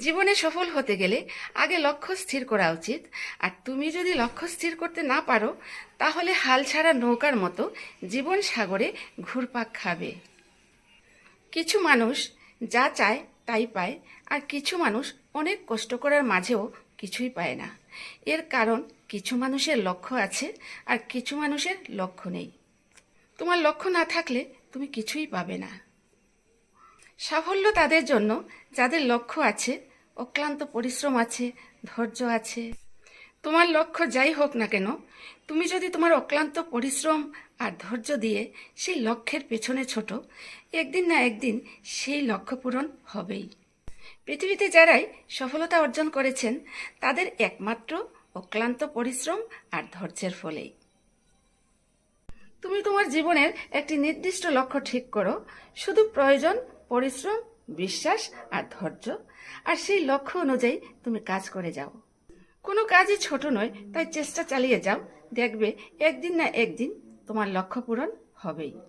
জীবনে সফল হতে গেলে আগে লক্ষ্য স্থির করা উচিত। আর তুমি যদি লক্ষ্য স্থির করতে না পারো, তাহলে হাল ছাড়া নৌকার মতো জীবন সাগরে ঘুরপাক খাবে। কিছু মানুষ যা চায় তাই পায়, আর কিছু মানুষ অনেক কষ্ট করার মাঝেও কিছুই পায় না। এর কারণ কিছু মানুষের লক্ষ্য আছে, আর কিছু মানুষের লক্ষ্য নেই। তোমার লক্ষ্য না থাকলে তুমি কিছুই পাবে না। সাফল্য তাদের জন্য, যাদের লক্ষ্য আছে অক্লান্ত পরিশ্রম আছে, ধৈর্য আছে। তোমার লক্ষ্য যাই হোক না কেন, তুমি যদি তোমার অক্লান্ত পরিশ্রম আর ধৈর্য দিয়ে সেই লক্ষ্যের পেছনে ছোট, একদিন না একদিন সেই লক্ষ্য পূরণ হবেই। পৃথিবীতে যারাই সফলতা অর্জন করেছেন, তাদের একমাত্র অক্লান্ত পরিশ্রম আর ধৈর্যের ফলেই। তুমি তোমার জীবনের একটি নির্দিষ্ট লক্ষ্য ঠিক করো, শুধু প্রয়োজন, পরিশ্রম বিশ্বাস আর ধৈর্য। আর সেই লক্ষ্য অনুযায়ী তুমি কাজ করে যাও। কোনো কাজই ছোট নয়, তাই চেষ্টা চালিয়ে যাও। দেখবে একদিন না একদিন তোমার লক্ষ্য পূরণ হবেই।